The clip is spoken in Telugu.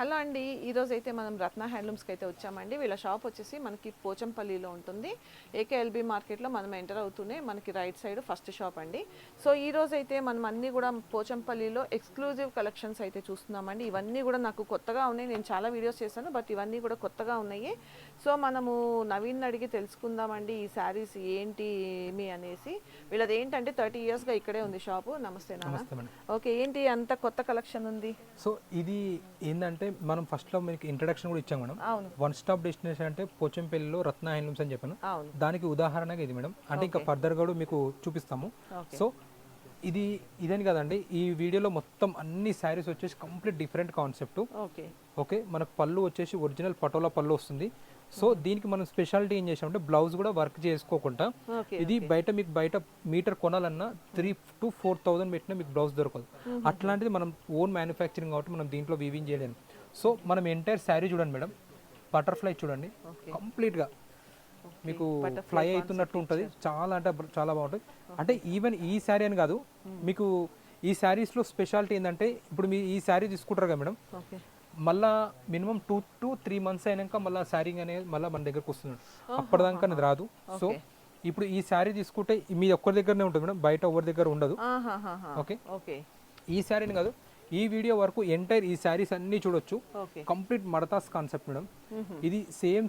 హలో అండి. ఈరోజు అయితే మనం రత్న హ్యాండ్లూమ్స్కి అయితే వచ్చామండి. వీళ్ళ షాప్ వచ్చేసి మనకి పోచంపల్లిలో ఉంటుంది. ఏకేఎల్బి మార్కెట్లో మనం ఎంటర్ అవుతూనే మనకి రైట్ సైడ్ ఫస్ట్ షాప్ అండి. సో ఈ రోజు అయితే మనం అన్నీ కూడా పోచంపల్లిలో ఎక్స్క్లూజివ్ కలెక్షన్స్ అయితే చూస్తున్నామండి. ఇవన్నీ కూడా నాకు కొత్తగా ఉన్నాయి. నేను చాలా వీడియోస్ చేశాను బట్ ఇవన్నీ కూడా కొత్తగా ఉన్నాయి. సో మనము నవీన్ అడిగి తెలుసుకుందామండి ఈ శారీస్ ఏంటి ఏమి అనేసి. వీళ్ళది ఏంటంటే థర్టీ ఇయర్స్గా ఇక్కడే ఉంది షాపు. నమస్తే నాన్న. ఓకే ఏంటి అంత కొత్త కలెక్షన్ ఉంది? సో ఇది ఏంటంటే మనం ఫస్ట్లో మీకు ఇంట్రడక్షన్ కూడా ఇచ్చాం మేడం. వన్ స్టాప్ డెస్టినేషన్ అంటే పోచంపల్లిలో రత్న హ్యాండ్లూమ్స్ అని చెప్పాను. దానికి ఉదాహరణగా ఇది మేడం. అంటే ఇంకా ఫర్దర్ కూడా మీకు చూపిస్తాము. సో ఇది ఇదని కదండి ఈ వీడియోలో మొత్తం అన్ని శారీస్ వచ్చేసి complete different concept. Okay. Okay మనకు పళ్ళు వచ్చేసి ఒరిజినల్ పటోలా పళ్ళు వస్తుంది. సో దీనికి మనం స్పెషాలిటీ ఏం చేసామంటే బ్లౌజ్ కూడా వర్క్ చేసుకోకుండా ఇది బయట మీకు బయట మీటర్ కొనాలన్నా త్రీ టు ఫోర్ థౌసండ్ పెట్టినా మీకు బ్లౌజ్ దొరకదు. అట్లాంటిది మనం ఓన్ మ్యానుఫ్యాక్చరింగ్ కాబట్టి మనం దీంట్లో వీవింగ్ చేయలేము సో మనం ఎంటైర్ శారీ చూడండి మేడం బటర్ఫ్లై చూడండి. కంప్లీట్గా మీకు ఫ్లై అవుతున్నట్టు ఉంటుంది. చాలా అంటే చాలా బాగుంటుంది. అంటే ఈవెన్ ఈ శారీ అని కాదు మీకు ఈ శారీస్లో స్పెషాలిటీ ఏంటంటే ఇప్పుడు మీ ఈ శారీ తీసుకుంటారు కదా మేడం. మళ్ళా minimum two to three months అయినాక మళ్ళీ శారీ అనేది మళ్ళీ మన దగ్గరకు వస్తుంది. అప్పటిదాకా అది రాదు. సో ఇప్పుడు ఈ శారీ తీసుకుంటే మీ ఒక్కరి దగ్గరనే ఉంటుంది మేడం. బయట ఎవరి దగ్గర ఉండదు. ఓకే ఓకే ఈ శారీని కాదు ఈ వీడియో వరకు ఎంటైర్ ఈ శారీస్ అన్ని చూడొచ్చు. కంప్లీట్ మడతాస్ కాన్సెప్ట్ మేడం. ఇది సేమ్